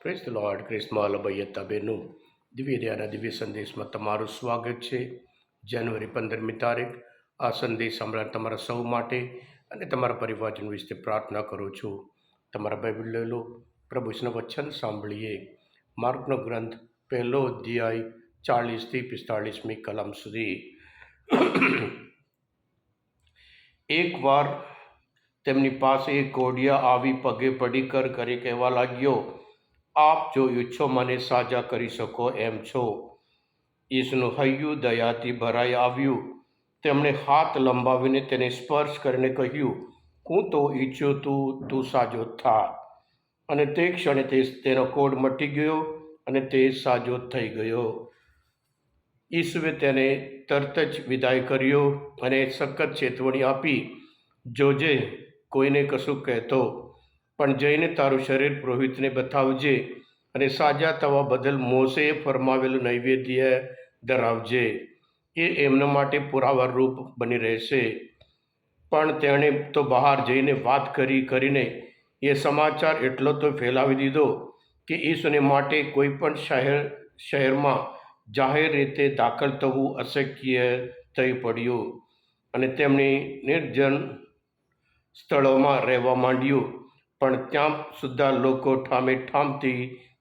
Press lord ક્રિસ્મા લબૈયતા તબેનું દિવ્ય દયાના દિવ્ય સંદેશમાં તમારું સ્વાગત છે જાન્યુઆરી પંદરમી તારીખ. આ સંદેશ સાંભળવા તમારા સૌ માટે અને તમારા પરિવારજન વિશે પ્રાર્થના કરું છું. તમારા બાઇબલ લઈ લો. પ્રભુના વચન સાંભળીએ. માર્ગનો ગ્રંથ પહેલો અધ્યાય ચાળીસથી પિસ્તાળીસમી કલમ સુધી. એકવાર તેમની પાસે એક ઘોડિયા આવી પગે પડી કર કરી કહેવા લાગ્યો આપ જો ઈચ્છો મને સાજા કરી શકો એમ છો. ઈસનું હૈયું દયાથી ભરાઈ આવ્યું. તેમણે હાથ લંબાવીને તેને સ્પર્શ કરીને કહ્યું, હું તો ઈચ્છું તું તું સાજો થા. અને તે ક્ષણે તે તેનો કોડ મટી ગયો અને તે સાજો થઈ ગયો. ઈસુએ તેને તરત જ વિદાય કર્યો અને સખત ચેતવણી આપી. જોજે, કોઈને કશું કહેતો પણ જઈને તારું શરીર પુરોહિતને બતાવજે અને સાજા થવા બદલ મોસેએ ફરમાવેલું નૈવેદ્ય ધરાવજે. એ એમના માટે પુરાવારૂપ બની રહેશે. પણ તેણે તો બહાર જઈને વાત કરી કરીને એ સમાચાર એટલો તો ફેલાવી દીધો કે ઈસુને માટે કોઈ પણ શહેર, શહેરમાં જાહેર રીતે દાખલ થવું અશક્ય થઈ પડ્યું અને તેમણે નિર્જન સ્થળોમાં રહેવા માંડ્યું. પણ ત્યાં સુદ્ધા લોકો ઠામે ઠામથી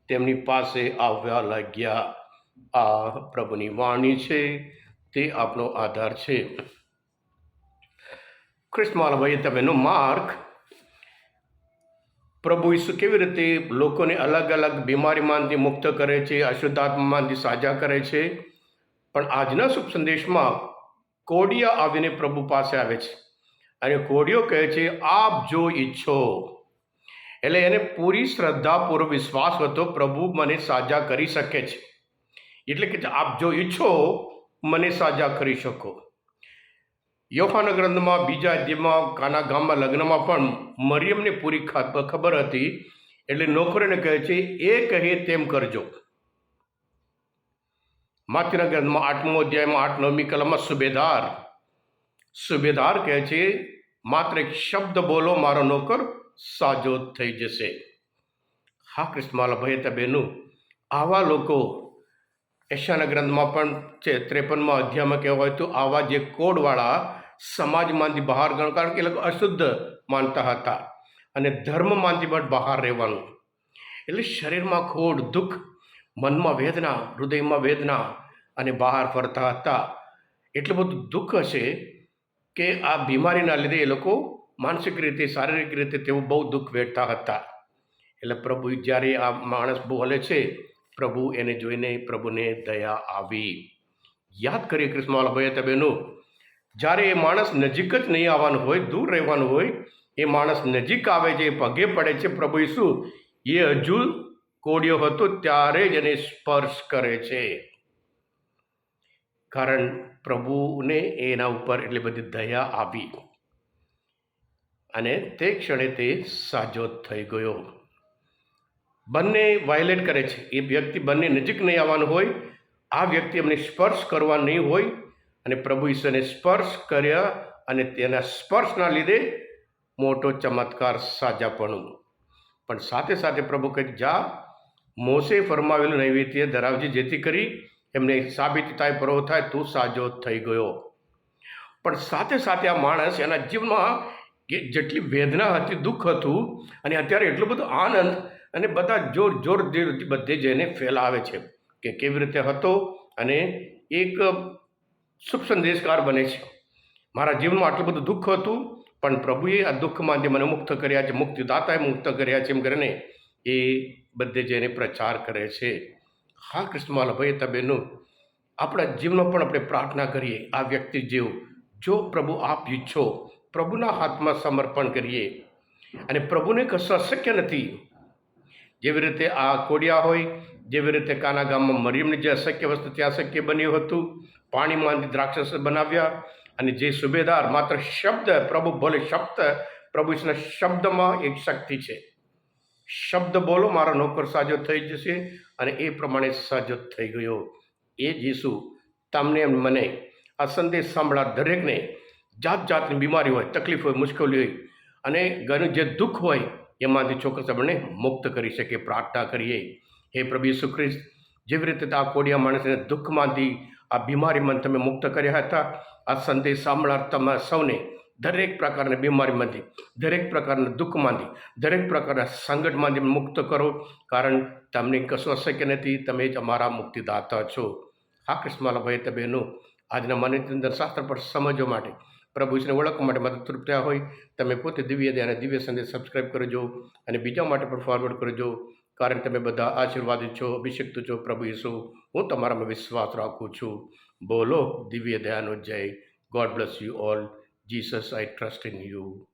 તેમની પાસે આવવા લાગ્યા. આ પ્રભુની વાણી છે, તે આપણો આધાર છે. ખ્રિસ્તમાલભાઈ તમેનો માર્ક પ્રભુ ઈસુ કેવી રીતે લોકોને અલગ અલગ બીમારીમાંથી મુક્ત કરે છે અશુદ્ધાત્મામાંથી સાજા કરે છે, પણ આજના શુભ સંદેશમાં કોડિયા આવીને પ્રભુ પાસે આવે છે અને કોડિયો કહે છે, આપ જો ઈચ્છો એટલે એને પૂરી શ્રદ્ધા, પૂરો વિશ્વાસ હતો, પ્રભુ મને સાજા કરી શકે છે. એટલે કે આપ જો ઈચ્છો, મને સાજા કરી શકો. યોહાના ગ્રંથમાં બીજા અધ્યયમાં, કાના ગામમાં લગ્નમાં પણ મરિયમને પૂરી ખબર હતી. એટલે નોકરીને કહે છે, એ કહે તેમ કરજો. માતૃના ગ્રંથમાં આઠમો અધ્યાયમાં, આઠ નવમી કલમમાં, સુબેદાર. સુબેદાર કહે છે, માત્ર એક શબ્દ બોલો, મારો નોકર સાજો થઈ જશે. હા કૃષ્ણમાલા ભાઈ બેનું આવા લોકો એશાના ગ્રંથમાં પણ છે, ત્રેપનમાં અધ્યાયમાં કહેવાય તો આવા જે કોડવાળા સમાજમાંથી બહાર ગણ, કારણ કે એ લોકો અશુદ્ધ માનતા હતા અને ધર્મમાંથી પણ બહાર રહેવાનું. એટલે શરીરમાં ખોડ, દુઃખ, મનમાં વેદના, હૃદયમાં વેદના અને બહાર ફરતા હતા. એટલું બધું દુઃખ હશે કે આ બીમારીના લીધે એ લોકો માનસિક રીતે, શારીરિક રીતે તેઓ બહુ દુઃખ વેઠતા હતા. એટલે પ્રભુ જ્યારે આ માણસ બોલે છે, પ્રભુ એને જોઈને પ્રભુને દયા આવી. યાદ કરીએ કૃષ્ણવાલા ભાઈ તબેનું જ્યારે એ માણસ નજીક જ નહીં આવવાનું હોય, દૂર રહેવાનું હોય, એ માણસ નજીક આવે છે પગે પડે છે, પ્રભુ ઈસુ, એ હજુ કોડિયો હતો ત્યારે જ એને સ્પર્શ કરે છે. કારણ પ્રભુને એના ઉપર એટલી બધી દયા આવી. અને તે ક્ષણે તે સાજો થઈ ગયો. બંને વાયલેટ કરે છે. એ વ્યક્તિ બંને નજીક નહીં આવવાનું હોય, આ વ્યક્તિ એમને સ્પર્શ કરવા નહીં હોય અને પ્રભુ ઈશ્વરને સ્પર્શ કર્યા અને તેના સ્પર્શના લીધે મોટો ચમત્કાર સાજાપણું. પણ સાથે સાથે પ્રભુ કહે જા. મોસે ફરમાવેલું નૈવેદ્ય ધરાવજે, જેથી કરી એમને સાબિત થાય પરો થાય, તું સાજો થઈ ગયો. પણ સાથે સાથે આ માણસ એના જીવનમાં કે જેટલી વેદના હતી, દુઃખ હતું, અને અત્યારે એટલો બધો આનંદ અને બધા જોર જોર બધે જઈને ફેલાવે છે કે કેવી રીતે હતો અને એક શુભ સંદેશકાર બને છે. મારા જીવનમાં આટલું બધું દુઃખ હતું, પણ પ્રભુએ આ દુઃખમાંથી મને મુક્ત કર્યા છે, મુક્તિદાતાએ મુક્ત કર્યા છે એમ કરીને એ બધે જઈને પ્રચાર કરે છે. હા કૃષ્ણમાલ ભાઈ તબેનું આપણા જીવનમાં પણ આપણે પ્રાર્થના કરીએ, આ વ્યક્તિ જેવું. જો પ્રભુ આપ ઈચ્છો પ્રભુના હાથમાં સમર્પણ કરીએ. અને પ્રભુને કશું અશક્ય નથી. જેવી રીતે આ કોડિયા હોય, જેવી રીતે કાના ગામમાં મરિયમની જે અશક્ય વસ્તુ ત્યાં અશક્ય બન્યું હતું, પાણીમાંથી દ્રાક્ષસ બનાવ્યા અને જે સુબેદાર માત્ર શબ્દ, પ્રભુ બોલે શબ્દ પ્રભુના શબ્દમાં એક શક્તિ છે. શબ્દ બોલો, મારો નોકર સાજો થઈ જશે અને એ પ્રમાણે સાજો થઈ ગયો. એ જ તમને મને આ સંદેશ સાંભળા દરેકને જાત જાતની બીમારી હોય, તકલીફ હોય, મુશ્કેલી હોય અને ઘરનું જે દુઃખ હોય, એમાંથી ચોક્કસ આપણને મુક્ત કરી શકે પ્રાર્થના કરીએ. હે પ્રભુ ઈસુ જેવી રીતે આ કોડિયા માણસને દુઃખમાંથી આ બીમારીમાં તમે મુક્ત કર્યા હતા, આ સંદેશ સાંભળનાર તમારા સૌને દરેક પ્રકારની બીમારીમાંથી, દરેક પ્રકારના દુઃખમાંથી, દરેક પ્રકારના સંકટમાંથી મુક્ત કરો, કારણ તમને કશું અશક્ય નથી, તમે જ અમારા મુક્તિદાતા છો. હા કૃષ્ણમાલા ભાઈ તમે એનું આજના મને અંદર શાસ્ત્ર પર સમજવા માટે પ્રભુ ઈશ્વરને ઓળખવા માટે મદદરૂપ થયા હોય, તમે પોતે દિવ્ય દયાને દિવ્ય સંદેશ સબસ્ક્રાઈબ કરજો અને બીજા માટે પણ ફોરવર્ડ કરજો. કારણ તમે બધા આશીર્વાદિત છો, અભિષિક્ત છો પ્રભુ ઈસુ. હું તમારામાં વિશ્વાસ રાખું છું. બોલો દિવ્ય દયાનો જય. God bless you all Jesus I trust in you